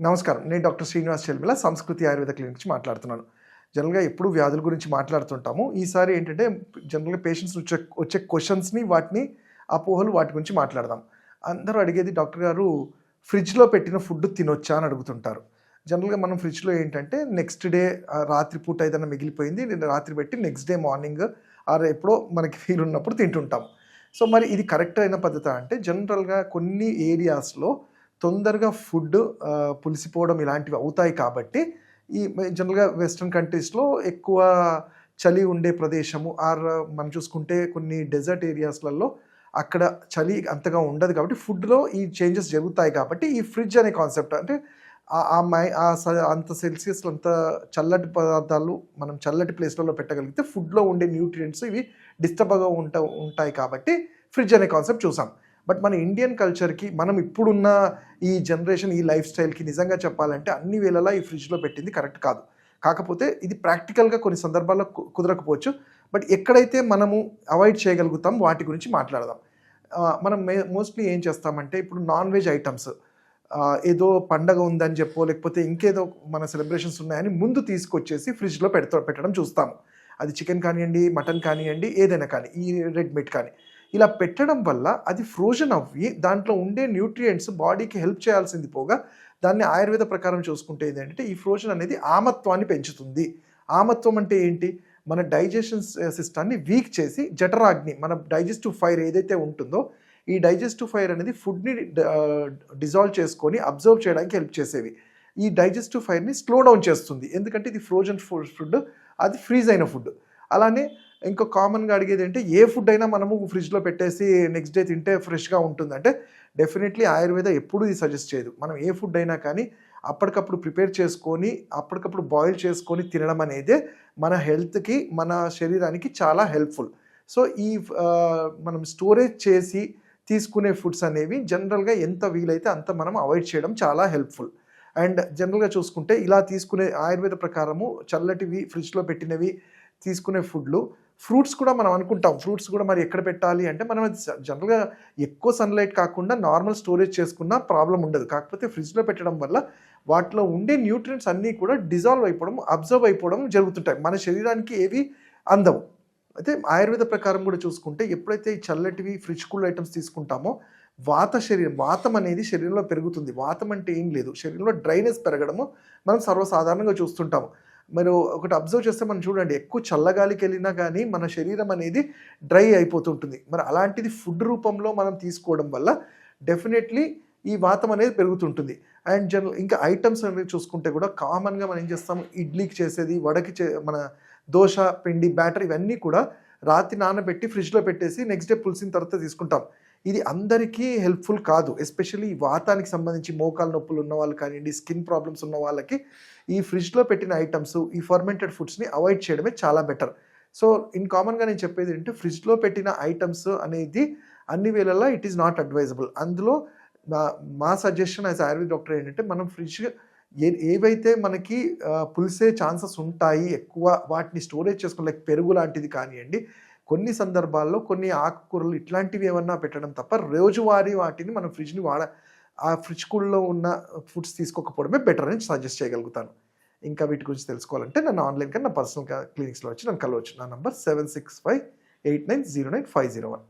నమస్కారం. నేను డాక్టర్ శ్రీనివాస్ చెల్మిల సంస్కృతి ఆయుర్వేద క్లినిక్ నుంచి మాట్లాడుతున్నాను. జనరల్గా ఎప్పుడు వ్యాధుల గురించి మాట్లాడుతుంటాము. ఈసారి ఏంటంటే జనరల్గా పేషెంట్స్ వచ్చే వచ్చే క్వశ్చన్స్ని వాటిని అపోహలు వాటి గురించి మాట్లాడదాం. అందరూ అడిగేది డాక్టర్ గారు ఫ్రిడ్జ్లో పెట్టిన ఫుడ్ తినొచ్చా? అని అడుగుతుంటారు. జనరల్గా మనం ఫ్రిడ్జ్లో ఏంటంటే నెక్స్ట్ డే రాత్రి పూట ఏదైనా మిగిలిపోయింది నేను రాత్రి పెట్టి నెక్స్ట్ డే మార్నింగ్ ఆర్ ఎప్పుడో మనకి ఫీల్ ఉన్నప్పుడు తింటుంటాం. సో మరి ఇది కరెక్ట్ అయిన పద్ధతి అంటే జనరల్గా కొన్ని ఏరియాస్లో తొందరగా ఫుడ్ పులిసిపోవడం ఇలాంటివి అవుతాయి కాబట్టి ఈ జనరల్గా వెస్ట్రన్ కంట్రీస్లో ఎక్కువ చలి ఉండే ప్రదేశము ఆర్ మనం చూసుకుంటే కొన్ని డెజర్ట్ ఏరియాస్లలో అక్కడ చలి అంతగా ఉండదు కాబట్టి ఫుడ్లో ఈ చేంజెస్ జరుగుతాయి కాబట్టి ఈ ఫ్రిడ్జ్ అనే కాన్సెప్ట్ అంటే ఆ- మై ఆ అంత సెల్సియస్ అంత చల్లటి పదార్థాలు మనం చల్లటి ప్లేస్లలో పెట్టగలిగితే ఫుడ్లో ఉండే న్యూట్రియంట్స్ ఇవి డిస్టర్బ్గా ఉంట ఉంటాయి కాబట్టి ఫ్రిడ్జ్ అనే కాన్సెప్ట్ చూసాం. బట్ మన ఇండియన్ కల్చర్కి మనం ఇప్పుడున్న ఈ జనరేషన్ ఈ లైఫ్ స్టైల్కి నిజంగా చెప్పాలంటే అన్ని వేళలా ఈ ఫ్రిడ్జ్లో పెట్టింది కరెక్ట్ కాదు. కాకపోతే ఇది ప్రాక్టికల్గా కొన్ని సందర్భాల్లో కు- కుదరకపోవచ్చు. బట్ ఎక్కడైతే మనము అవాయిడ్ చేయగలుగుతాం వాటి గురించి మాట్లాడదాం. మనం మే మోస్ట్లీ ఏం చేస్తామంటే ఇప్పుడు నాన్ వెజ్ ఐటమ్స్. ఏదో పండగ ఉందని చెప్పో లేకపోతే ఇంకేదో మన సెలబ్రేషన్స్ ఉన్నాయని ముందు తీసుకొచ్చేసి ఫ్రిడ్జ్లో పెడతా పెట్టడం చూస్తాము. అది చికెన్ కానివ్వండి మటన్ కానివ్వండి ఏదైనా కానీ ఈ రెడ్ మీట్ కానీ. ఇలా పెట్టడం వల్ల అది ఫ్రోజన్ అవ్వి దాంట్లో ఉండే న్యూట్రియంట్స్ బాడీకి హెల్ప్ చేయాల్సింది పోగా దాన్ని ఆయుర్వేద ప్రకారం చూసుకుంటే ఏంటంటే ఈ ఫ్రోజన్ అనేది ఆమత్వాన్ని పెంచుతుంది. ఆమత్వం అంటే ఏంటి? మన డైజెషన్ సిస్టాన్ని వీక్ చేసి జఠరాగ్ని మన డైజెస్టివ్ ఫైర్ ఏదైతే ఉంటుందో ఈ డైజెస్టివ్ ఫైర్ అనేది ఫుడ్ని డిజాల్వ్ చేసుకొని అబ్జర్వ్ చేయడానికి హెల్ప్ చేసేవి. ఈ డైజెస్టివ్ ఫైర్ని స్లో డౌన్ చేస్తుంది. ఎందుకంటే ఇది ఫ్రోజన్ ఫుడ్ అది ఫ్రీజ్ అయిన ఫుడ్ అలానే ఇంకో కామన్గా అడిగేది అంటే ఏ ఫుడ్ అయినా మనము ఫ్రిడ్జ్లో పెట్టేసి నెక్స్ట్ డే తింటే ఫ్రెష్గా ఉంటుంది. అంటే డెఫినెట్లీ ఆయుర్వేద ఎప్పుడు ఇది సజెస్ట్ చేయదు. మనం ఏ ఫుడ్ అయినా కానీ అప్పటికప్పుడు ప్రిపేర్ చేసుకొని అప్పటికప్పుడు బాయిల్ చేసుకొని తినడం అనేది మన హెల్త్కి మన శరీరానికి చాలా హెల్ప్ఫుల్ సో ఈ మనం స్టోరేజ్ చేసి తీసుకునే ఫుడ్స్ అనేవి జనరల్గా ఎంత వీలైతే అంత మనం అవాయిడ్ చేయడం చాలా హెల్ప్ఫుల్ అండ్ జనరల్గా చూసుకుంటే ఇలా తీసుకునే ఆయుర్వేద ప్రకారము చల్లటివి ఫ్రిడ్జ్లో పెట్టినవి తీసుకునే ఫుడ్లు ఫ్రూట్స్ కూడా మనం అనుకుంటాం. ఫ్రూట్స్ కూడా మరి ఎక్కడ పెట్టాలి అంటే మనం అది జనరల్గా ఎక్కువ సన్లైట్ కాకుండా నార్మల్ స్టోరేజ్ చేసుకున్న ప్రాబ్లం ఉండదు. కాకపోతే ఫ్రిడ్జ్లో పెట్టడం వల్ల వాటిలో ఉండే న్యూట్రియంట్స్ అన్నీ కూడా డిజాల్వ్ అయిపోవడం అబ్జర్వ్ అయిపోవడం జరుగుతుంటాయి. మన శరీరానికి ఏవి అందవు. అయితే ఆయుర్వేద ప్రకారం కూడా చూసుకుంటే ఎప్పుడైతే ఈ చల్లటివి ఫ్రిడ్జ్ కూల్ ఐటమ్స్ తీసుకుంటామో వాత శరీరం వాతం అనేది శరీరంలో పెరుగుతుంది. వాతం అంటే ఏం లేదు. శరీరంలో డ్రైనేజ్ పెరగడము మనం సర్వసాధారణంగా చూస్తుంటాము. మీరు ఒకటి అబ్జర్వ్ చేస్తే మనం చూడండి ఎక్కువ చల్లగాలికి వెళ్ళినా కానీ మన శరీరం అనేది డ్రై అయిపోతుంటుంది. మరి అలాంటిది ఫుడ్ రూపంలో మనం తీసుకోవడం వల్ల డెఫినెట్లీ ఈ వాతం అనేది పెరుగుతుంటుంది. అండ్ జనరల్ ఇంకా ఐటమ్స్ అనేవి చూసుకుంటే కూడా కామన్గా మనం ఏం చేస్తాం ఇడ్లీకి చేసేది వడకి చే మన దోశ పిండి బ్యాటర్ ఇవన్నీ కూడా రాత్రి నానబెట్టి ఫ్రిడ్జ్లో పెట్టేసి నెక్స్ట్ డే పులిసిన తర్వాత తీసుకుంటాం. ఇది అందరికీ హెల్ప్ఫుల్ కాదు. ఎస్పెషల్లీ ఈ వాతానికి సంబంధించి మోకాలు నొప్పులు ఉన్న వాళ్ళు కానివ్వండి స్కిన్ ప్రాబ్లమ్స్ ఉన్న వాళ్ళకి ఈ ఫ్రిడ్జ్లో పెట్టిన ఐటమ్స్ ఈ ఫర్మెంటెడ్ ఫుడ్స్ని అవాయిడ్ చేయడమే చాలా బెటర్. సో ఇన్ కామన్గా నేను చెప్పేది ఏంటంటే ఫ్రిడ్జ్లో పెట్టిన ఐటమ్స్ అనేది అన్ని వేళల్లో ఇట్ ఈస్ నాట్ అడ్వైజబుల్. అందులో మా సజెషన్ యాజ్ ఆయుర్వేద డాక్టర్ ఏంటంటే మనం ఫ్రిడ్జ్ ఏ ఏవైతే మనకి పులిసే ఛాన్సెస్ ఉంటాయి ఎక్కువ వాటిని స్టోరేజ్ చేసుకుని లైక్ పెరుగు లాంటిది కానివ్వండి కొన్ని సందర్భాల్లో కొన్ని ఆకుకూరలు ఇట్లాంటివి ఏమన్నా పెట్టడం తప్ప రోజువారీ వాటిని మనం ఫ్రిడ్జ్ని వాడ ఆ ఫ్రిడ్జ్ కూల్లో ఉన్న ఫుడ్స్ తీసుకోకపోవడమే బెటర్ అని సజెస్ట్ చేయగలుగుతాను. ఇంకా వీటి గురించి తెలుసుకోవాలంటే నన్ను ఆన్లైన్ కానీ నా పర్సనల్ క్లినిక్స్లో వచ్చి నన్ను కలవచ్చు. నా number seven six five eight nine zero nine five zero one.